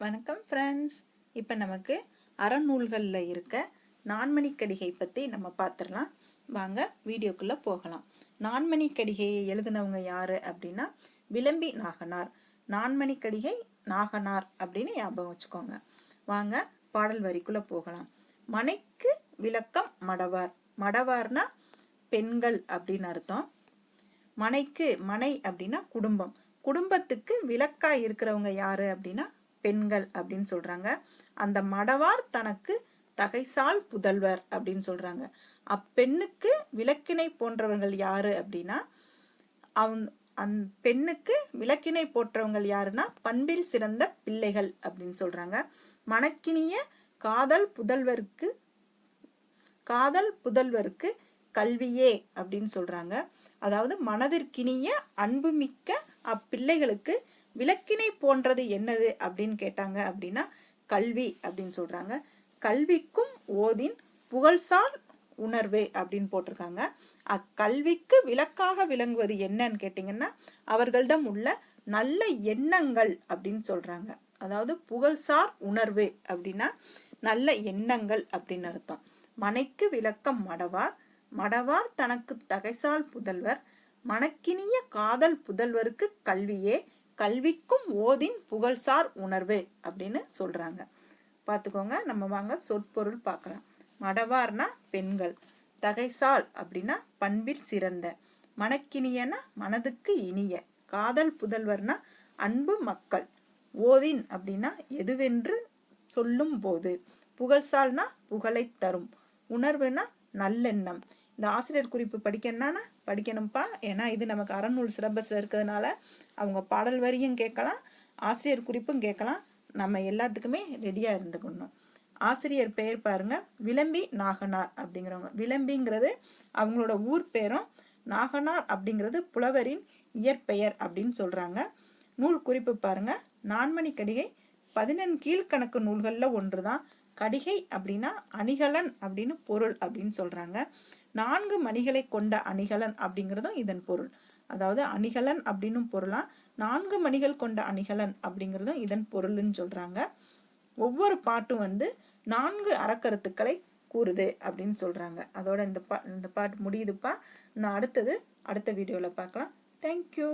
வணக்கம் ஃப்ரெண்ட்ஸ் இப்போ நமக்கு அறநூல்களில் இருக்க நான்மணி கடிகை பற்றி நம்ம பார்த்துடலாம் வாங்க வீடியோக்குள்ளே போகலாம். நான்மணி கடிகையை எழுதினவங்க யார் அப்படின்னா விளம்பி நாகனார். நான்மணி கடிகை நாகனார் அப்படின்னு ஞாபகம் வச்சுக்கோங்க. வாங்க பாடல் வரிக்குள்ளே போகலாம். மனைக்கு விளக்கம் மடவார். மடவார்னா பெண்கள் அப்படின்னு அர்த்தம். மனைக்கு மனை அப்படின்னா குடும்பம். குடும்பத்துக்கு விளக்காக இருக்கிறவங்க யார் அப்படின்னா பெண்கள் அப்படின்னு சொல்றாங்க. அந்த மடவார் தனக்கு தகைசால் புதல்வர் அப்படின்னு சொல்றாங்க. அப்பெண்ணுக்கு விளக்கினை போன்றவர்கள் யாரு அப்படின்னா அவன் அந் பெண்ணுக்கு விளக்கினை போற்றவங்கள் யாருன்னா பண்பில் சிறந்த பிள்ளைகள் அப்படின்னு சொல்றாங்க. மணக்கினிய காதல் புதல்வருக்கு காதல் புதல்வருக்கு கல்வியே அப்படின்னு சொல்றாங்க. அதாவது மனதிற்கினிய அன்புமிக்க அப்பிள்ளைகளுக்கு விளக்கினை போன்றது என்னது அப்படின்னு கேட்டாங்க அப்படின்னா கல்வி அப்படின்னு சொல்றாங்க. கல்விக்கும் ஓதின் புகழ்சால் உணர்வு அப்படின்னு போட்டிருக்காங்க. அக்கல்விக்கு விளக்காக விளங்குவது என்னன்னு கேட்டிங்கன்னா அவர்களிடம் உள்ள நல்ல எண்ணங்கள் அப்படின்னு சொல்கிறாங்க அதாவது புகழ்சார் உணர்வு அப்படின்னா நல்ல எண்ணங்கள் அப்படின்னு அர்த்தம். மனைக்கு விளக்கம் மடவார் மடவார் தனக்கு தகைசால் புதல்வர் மனக்கினிய காதல் புதல்வருக்கு கல்வியே கல்விக்கும் ஓதின் புகழ்சார் உணர்வு அப்படின்னு சொல்கிறாங்க பார்த்துக்கோங்க நம்ம வாங்க சொற்பொருள் பார்க்கலாம். மடவார்னா பெண்கள். தகைசால் அப்படின்னா பண்பில் சிறந்த. மனக்கினியனா மனதுக்கு இனிய. காதல் புதல்வர்னா அன்பு மக்கள். ஓதின் அப்படின்னா எதுவென்று சொல்லும் போது புகழ்சால்னா புகழை தரும். உணர்வுனா நல்லெண்ணம். இந்த ஆசிரியர் குறிப்பு படிக்கணும்னா படிக்கணும்ப்பா. ஏன்னா இது நமக்கு அறநூல் சிலபஸில் இருக்கிறதுனால அவங்க பாடல் வரியும் கேட்கலாம் ஆசிரியர் குறிப்பும் கேட்கலாம். நம்ம எல்லாத்துக்குமே ரெடியாக இருந்துக்கணும். ஆசிரியர் பெயர் பாருங்க. விளம்பி நாகனார் அப்படிங்கிறவங்க. விளம்பிங்கிறது அவங்களோட ஊர் பேரும் நாகனார் அப்படிங்கிறது புலவரின் இயற்பெயர் அப்படின்னு சொல்கிறாங்க நூல் குறிப்பு பாருங்க. நான்மணி கடிகை பதினெண் கீழ்கணக்கு நூல்களில் ஒன்று தான் கடிகை அப்படின்னா அணிகலன் அப்படின்னு பொருள் அப்படின்னு சொல்கிறாங்க நான்கு மணிகளை கொண்ட அணிகலன் அப்படிங்கிறதும் இதன் பொருள். அதாவது அணிகலன் அப்படின்னும் பொருளா நான்கு மணிகள் கொண்ட அணிகலன் அப்படிங்கிறதும் இதன் பொருள்னு சொல்கிறாங்க ஒவ்வொரு பாட்டும் வந்து நான்கு அறக்கருத்துக்களை கூறுது அப்படின்னு சொல்கிறாங்க அதோட இந்த பா இந்த பாட்டு முடியுதுப்பா. நான் அடுத்தது அடுத்த வீடியோவில் பார்க்கலாம். தேங்க்யூ